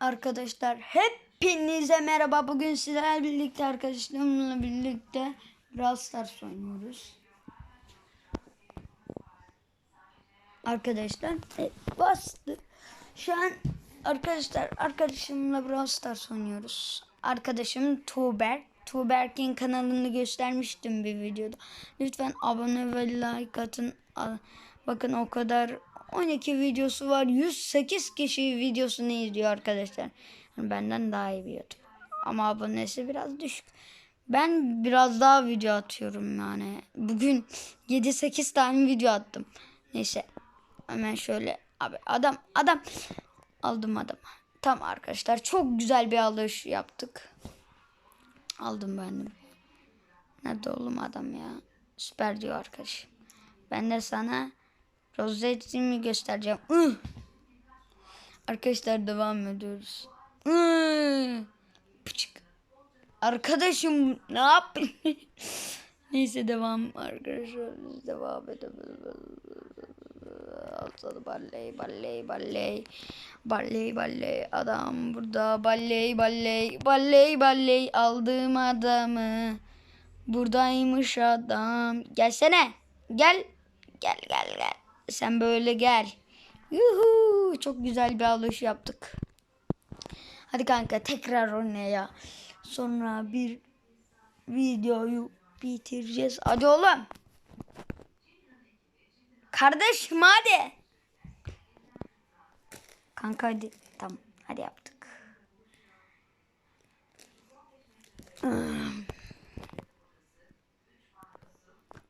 Arkadaşlar hepinize merhaba. Bugün sizlerle birlikte arkadaşlarımla birlikte Brawl Stars oynuyoruz. Arkadaşlar evet, bastı. Şu an arkadaşlar arkadaşımla Brawl Stars oynuyoruz. Arkadaşım Tuğberk. Tuğberk'in kanalını göstermiştim bir videoda. Lütfen abone ve like atın. Bakın o kadar 12 videosu var. 108 kişi videosunu izliyor arkadaşlar. Yani benden daha iyi bir YouTube. Ama abonesi biraz düşük. Ben biraz daha video atıyorum yani. Bugün 7-8 tane video attım. Neyse. Hemen şöyle. Abi adam adam. Aldım adamı. Tamam arkadaşlar. Çok güzel bir alış yaptık. Aldım ben de. Nerede oğlum adam ya? Süper diyor arkadaşım. Ben de sana rozetimi göstereceğim. Ih! Arkadaşlar devam ediyoruz. Ih! Pıçık. Arkadaşım ne yap? Neyse devam arkadaşlar. Biz devam edelim. Alsadı balley balley balley. Balley balley adam burada. Balley balley balley balley aldım adamı. Buradaymış adam. Gelsene. Gel. Gel gel gel. Sen böyle gel. Yuhu. Çok güzel bir alış yaptık. Hadi kanka tekrar oynaya. Sonra bir videoyu bitireceğiz. Hadi oğlum. Kardeşim hadi. Kanka hadi. Tamam. Hadi yaptık.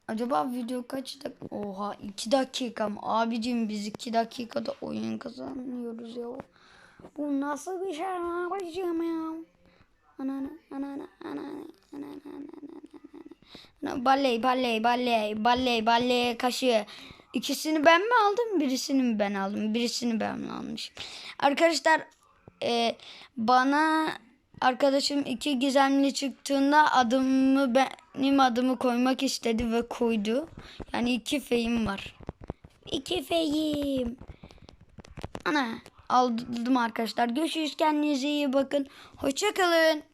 Acaba video kaç dakika? Oha 2 dakika mı? Abicim biz 2 dakikada oyun kazanıyoruz ya. Bu nasıl bir şey abicim ya? Anana anana anana anana anana Balley balley balley balley balley kaşığı. İkisini ben mi aldım birisini mi ben aldım? Birisini ben mi almışım? Arkadaşlar e, bana arkadaşım iki gizemli çıktığında adımı benim adımı koymak istedi ve koydu. Yani iki feyim var. İki feyim. Ana aldım arkadaşlar. Görüşürüz kendinize iyi bakın. Hoşçakalın.